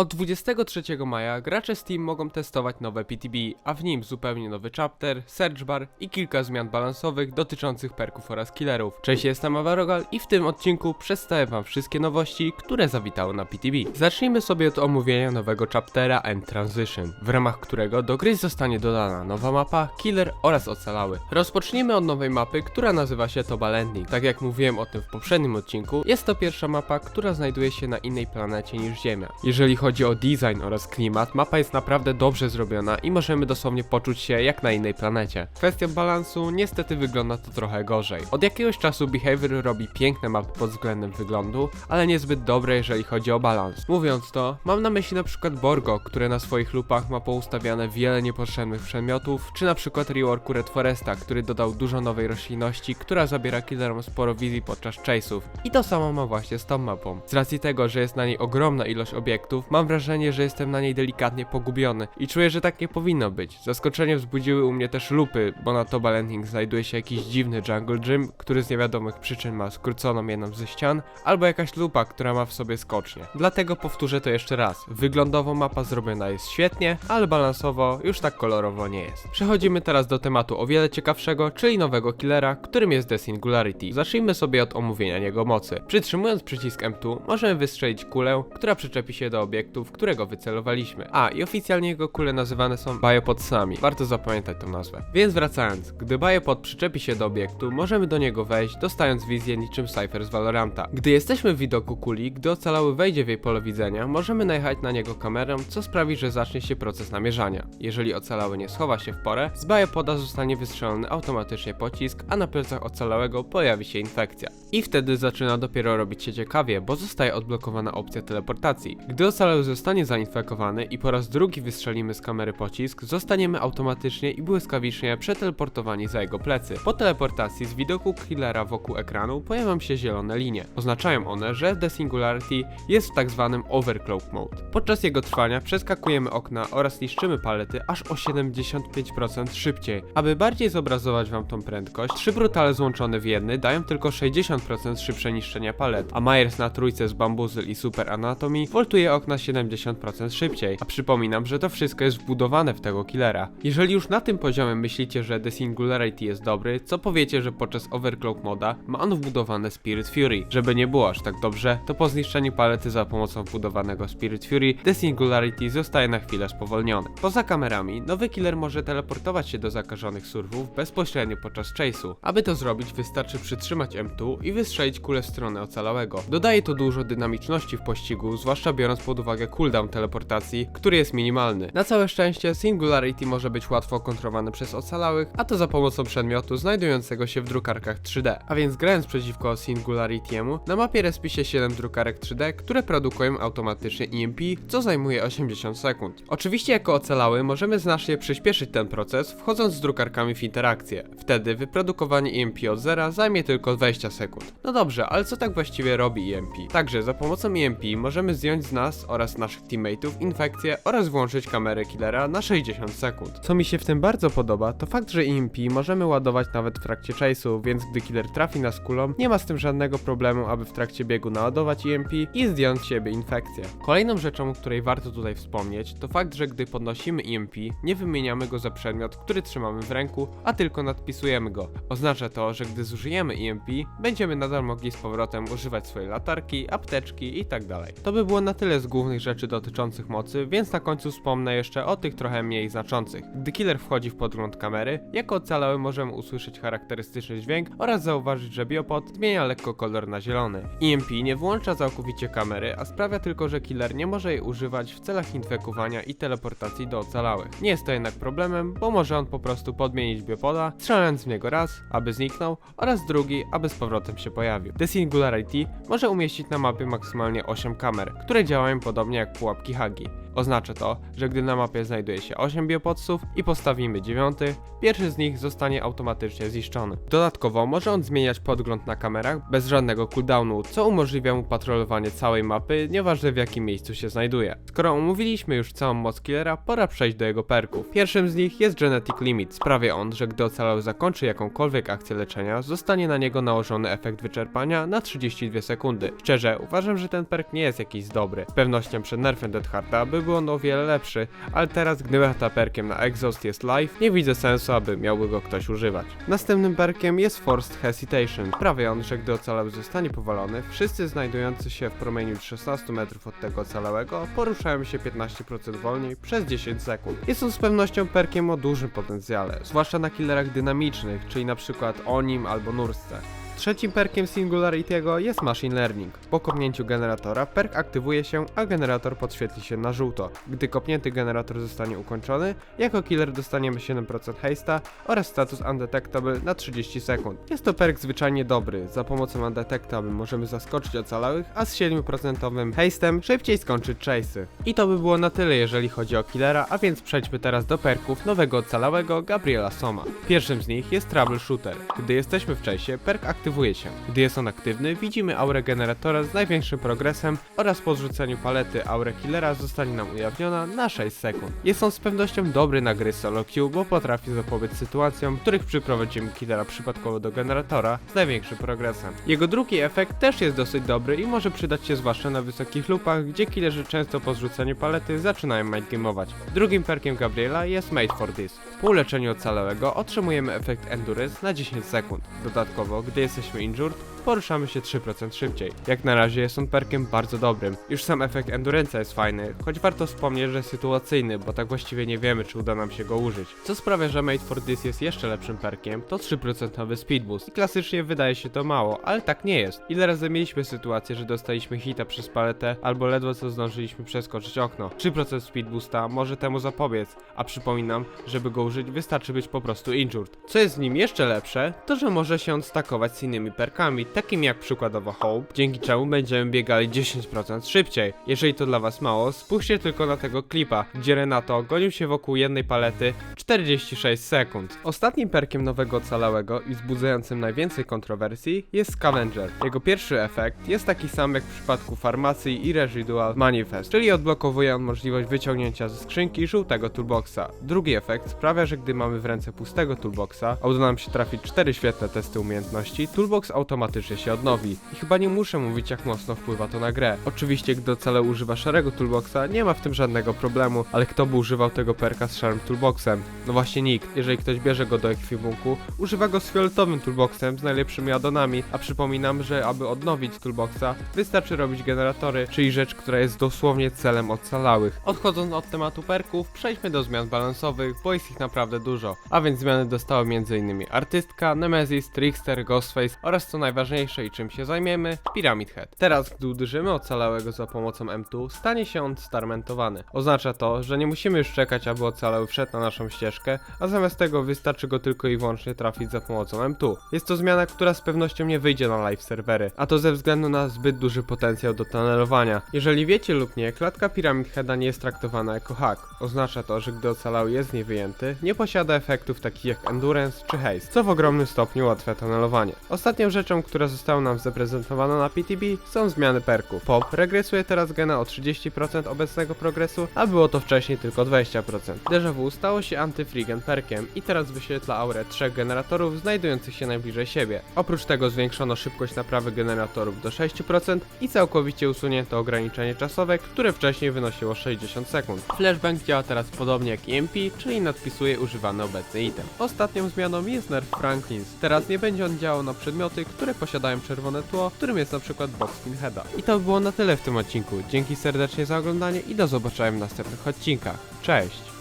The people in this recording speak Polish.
Od 23 maja gracze Steam mogą testować nowe PTB, a w nim zupełnie nowy chapter, search bar i kilka zmian balansowych dotyczących perków oraz killerów. Cześć, jestem Avarogal i w tym odcinku przedstawię wam wszystkie nowości, które zawitały na PTB. Zacznijmy sobie od omówienia nowego chaptera End Transition, w ramach którego do gry zostanie dodana nowa mapa, killer oraz ocalały. Rozpocznijmy od nowej mapy, która nazywa się Toba Landing. Tak jak mówiłem o tym w poprzednim odcinku, jest to pierwsza mapa, która znajduje się na innej planecie niż Ziemia. Jeżeli chodzi o design oraz klimat, mapa jest naprawdę dobrze zrobiona i możemy dosłownie poczuć się jak na innej planecie. Kwestia balansu niestety wygląda to trochę gorzej. Od jakiegoś czasu Behavior robi piękne mapy pod względem wyglądu, ale niezbyt dobre jeżeli chodzi o balans. Mówiąc to, mam na myśli na przykład Borgo, które na swoich lupach ma poustawiane wiele niepotrzebnych przedmiotów, czy na przykład reworku Red Foresta, który dodał dużo nowej roślinności, która zabiera killerom sporo wizji podczas chase'ów. I to samo ma właśnie z tą mapą. Z racji tego, że jest na niej ogromna ilość obiektów, mam wrażenie, że jestem na niej delikatnie pogubiony i czuję, że tak nie powinno być. Zaskoczenie wzbudziły u mnie też lupy, bo na Toba Landing znajduje się jakiś dziwny jungle gym, który z niewiadomych przyczyn ma skróconą jedną ze ścian, albo jakaś lupa, która ma w sobie skocznie. Dlatego powtórzę to jeszcze raz. Wyglądowo mapa zrobiona jest świetnie, ale balansowo już tak kolorowo nie jest. Przechodzimy teraz do tematu o wiele ciekawszego, czyli nowego killera, którym jest The Singularity. Zacznijmy sobie od omówienia jego mocy. Przytrzymując przycisk M2 możemy wystrzelić kulę, która przyczepi się do obiektu, w którego wycelowaliśmy. A, i oficjalnie jego kule nazywane są biopodsami. Warto zapamiętać tę nazwę. Więc wracając, gdy biopod przyczepi się do obiektu, możemy do niego wejść, dostając wizję niczym Cypher z Valoranta. Gdy jesteśmy w widoku kuli, gdy ocalały wejdzie w jej pole widzenia, możemy najechać na niego kamerą, co sprawi, że zacznie się proces namierzania. Jeżeli ocalały nie schowa się w porę, z biopoda zostanie wystrzelony automatycznie pocisk, a na plecach ocalałego pojawi się infekcja. I wtedy zaczyna dopiero robić się ciekawie, bo zostaje odblokowana opcja teleportacji. Gdy ocalały zostanie zainfekowany i po raz drugi wystrzelimy z kamery pocisk, zostaniemy automatycznie i błyskawicznie przeteleportowani za jego plecy. Po teleportacji z widoku killera wokół ekranu pojawią się zielone linie. Oznaczają one, że The Singularity jest w tak zwanym Overcloak Mode. Podczas jego trwania przeskakujemy okna oraz niszczymy palety aż o 75% szybciej. Aby bardziej zobrazować wam tą prędkość, trzy brutale złączone w jedny dają tylko 60% szybsze niszczenia palet, a Myers na trójce z Bambuzyl i Super Anatomy voltuje okna 70% szybciej. A przypominam, że to wszystko jest wbudowane w tego killera. Jeżeli już na tym poziomie myślicie, że The Singularity jest dobry, co powiecie, że podczas Overclock moda ma on wbudowane Spirit Fury? Żeby nie było aż tak dobrze, to po zniszczeniu palety za pomocą wbudowanego Spirit Fury, The Singularity zostaje na chwilę spowolniony. Poza kamerami, nowy killer może teleportować się do zakażonych surwów bezpośrednio podczas chase'u. Aby to zrobić, wystarczy przytrzymać M2 i wystrzelić kulę w stronę ocalałego. Dodaje to dużo dynamiczności w pościgu, zwłaszcza biorąc pod uwagę cooldown teleportacji, który jest minimalny. Na całe szczęście, Singularity może być łatwo kontrolowany przez ocalałych, a to za pomocą przedmiotu znajdującego się w drukarkach 3D. A więc grając przeciwko Singularity'emu, na mapie respi się 7 drukarek 3D, które produkują automatycznie EMP, co zajmuje 80 sekund. Oczywiście jako ocalały możemy znacznie przyspieszyć ten proces, wchodząc z drukarkami w interakcję. Wtedy wyprodukowanie EMP od zera zajmie tylko 20 sekund. No dobrze, ale co tak właściwie robi EMP? Także za pomocą EMP możemy zdjąć z nas oraz naszych teammateów infekcję oraz włączyć kamerę killera na 60 sekund. Co mi się w tym bardzo podoba, to fakt, że EMP możemy ładować nawet w trakcie chase'u, więc gdy killer trafi nas kulą, nie ma z tym żadnego problemu, aby w trakcie biegu naładować EMP i zdjąć z siebie infekcję. Kolejną rzeczą, o której warto tutaj wspomnieć, to fakt, że gdy podnosimy EMP, nie wymieniamy go za przedmiot, który trzymamy w ręku, a tylko nadpisujemy go. Oznacza to, że gdy zużyjemy EMP, będziemy nadal mogli z powrotem używać swojej latarki, apteczki i tak. To by było na tyle z głównych rzeczy dotyczących mocy, więc na końcu wspomnę jeszcze o tych trochę mniej znaczących. Gdy killer wchodzi w podgląd kamery, jako ocalały możemy usłyszeć charakterystyczny dźwięk oraz zauważyć, że biopod zmienia lekko kolor na zielony. EMP nie włącza całkowicie kamery, a sprawia tylko, że killer nie może jej używać w celach infekowania i teleportacji do ocalałych. Nie jest to jednak problemem, bo może on po prostu podmienić biopoda, strzelając w niego raz, aby zniknął, oraz drugi, aby z powrotem się pojawił. The Singularity może umieścić na mapie maksymalnie 8 kamer, które działają podobnie jak pułapki Hagi. Oznacza to, że gdy na mapie znajduje się 8 biopodsów i postawimy 9, pierwszy z nich zostanie automatycznie zniszczony. Dodatkowo może on zmieniać podgląd na kamerach bez żadnego cooldownu, co umożliwia mu patrolowanie całej mapy, nieważne w jakim miejscu się znajduje. Skoro omówiliśmy już całą moc killera, pora przejść do jego perków. Pierwszym z nich jest Genetic Limit. Sprawia on, że gdy ocalały zakończy jakąkolwiek akcję leczenia, zostanie na niego nałożony efekt wyczerpania na 32 sekundy. Szczerze, uważam, że ten perk nie jest jakiś dobry. Z przed nerfem Dead Hearta byłby on o wiele lepszy, ale teraz gdy meta perkiem na Exhaust jest live, nie widzę sensu, aby miałby go ktoś używać. Następnym perkiem jest Forced Hesitation. Sprawia on, że gdy ocalały zostanie powalony, wszyscy znajdujący się w promieniu 16 metrów od tego ocalałego poruszają się 15% wolniej przez 10 sekund. Jest on z pewnością perkiem o dużym potencjale, zwłaszcza na killerach dynamicznych, czyli na przykład Onim albo Nurste. Trzecim perkiem Singularity'ego jest Machine Learning. Po kopnięciu generatora perk aktywuje się, a generator podświetli się na żółto. Gdy kopnięty generator zostanie ukończony, jako killer dostaniemy 7% haste'a oraz status Undetectable na 30 sekund. Jest to perk zwyczajnie dobry, za pomocą Undetectable możemy zaskoczyć ocalałych, a z 7% haste'em szybciej skończyć chase'y. I to by było na tyle jeżeli chodzi o killera, a więc przejdźmy teraz do perków nowego ocalałego Gabriela Soma. Pierwszym z nich jest Troubleshooter. Gdy jesteśmy w chase'ie, perk aktywuje się. Gdy jest on aktywny, widzimy aurę generatora z największym progresem oraz po zrzuceniu palety aurę killera zostanie nam ujawniona na 6 sekund. Jest on z pewnością dobry na gry solo queue, bo potrafi zapobiec sytuacjom, w których przyprowadzimy killera przypadkowo do generatora z największym progresem. Jego drugi efekt też jest dosyć dobry i może przydać się zwłaszcza na wysokich lupach, gdzie killerzy często po zrzuceniu palety zaczynają mindgame'ować. Drugim perkiem Gabriela jest Made for This. Po uleczeniu ocalałego otrzymujemy efekt Endurance na 10 sekund. Dodatkowo, gdy jesteśmy injured, poruszamy się 3% szybciej. Jak na razie jest on perkiem bardzo dobrym. Już sam efekt Endurance'a jest fajny, choć warto wspomnieć, że sytuacyjny, bo tak właściwie nie wiemy, czy uda nam się go użyć. Co sprawia, że Made for This jest jeszcze lepszym perkiem, to 3% speed boost. I klasycznie wydaje się to mało, ale tak nie jest. Ile razy mieliśmy sytuację, że dostaliśmy hita przez paletę, albo ledwo co zdążyliśmy przeskoczyć okno. 3% speed boosta może temu zapobiec, a przypominam, żeby go użyć wystarczy być po prostu injured. Co jest z nim jeszcze lepsze, to że może się on stakować z innymi perkami, takimi jak przykładowo Hope, dzięki czemu będziemy biegali 10% szybciej. Jeżeli to dla was mało, spójrzcie tylko na tego klipa, gdzie Renato gonił się wokół jednej palety 46 sekund. Ostatnim perkiem nowego ocalałego i wzbudzającym najwięcej kontrowersji jest Scavenger. Jego pierwszy efekt jest taki sam jak w przypadku farmacji i Residual Manifest, czyli odblokowuje on możliwość wyciągnięcia ze skrzynki żółtego toolboxa. Drugi efekt sprawia, że gdy mamy w ręce pustego toolboxa, a uda nam się trafić 4 świetne testy umiejętności, toolbox automatycznie się odnowi. I chyba nie muszę mówić jak mocno wpływa to na grę. Oczywiście gdy ocale używa szarego toolboxa, nie ma w tym żadnego problemu, ale kto by używał tego perka z szarym toolboxem? No właśnie nikt. Jeżeli ktoś bierze go do ekwipunku, używa go z fioletowym toolboxem z najlepszymi addonami, a przypominam, że aby odnowić toolboxa, wystarczy robić generatory, czyli rzecz, która jest dosłownie celem ocalałych. Odchodząc od tematu perków, przejdźmy do zmian balansowych, bo jest ich naprawdę dużo. A więc zmiany dostały m.in. artystka, Nemesis, Trickster, Ghostface oraz co najważniejsze i czym się zajmiemy, Pyramid Head. Teraz, gdy uderzymy ocalałego za pomocą M2, stanie się on starmentowany. Oznacza to, że nie musimy już czekać, aby ocalały wszedł na naszą ścieżkę, a zamiast tego wystarczy go tylko i wyłącznie trafić za pomocą M2. Jest to zmiana, która z pewnością nie wyjdzie na live serwery, a to ze względu na zbyt duży potencjał do tunnelowania. Jeżeli wiecie lub nie, klatka Pyramid Heada nie jest traktowana jako hack. Oznacza to, że gdy ocalały jest z niej wyjęty, nie posiada efektów takich jak Endurance czy Haste, co w ogromnym stopniu ułatwia tunnelowanie. Ostatnią rzeczą, która została nam zaprezentowana na PTB są zmiany perków. Pop regresuje teraz gena o 30% obecnego progresu, a było to wcześniej tylko 20%. Deja Vu stało się antyfrigen perkiem i teraz wyświetla aurę trzech generatorów znajdujących się najbliżej siebie. Oprócz tego zwiększono szybkość naprawy generatorów do 6% i całkowicie usunięto ograniczenie czasowe, które wcześniej wynosiło 60 sekund. Flashbang działa teraz podobnie jak EMP, czyli nadpisuje używany obecny item. Ostatnią zmianą jest nerf Franklins. Teraz nie będzie on działał na przedmioty, które posiadają czerwone tło, którym jest na przykład box Pinheada. I to by było na tyle w tym odcinku. Dzięki serdecznie za oglądanie i do zobaczenia w następnych odcinkach. Cześć!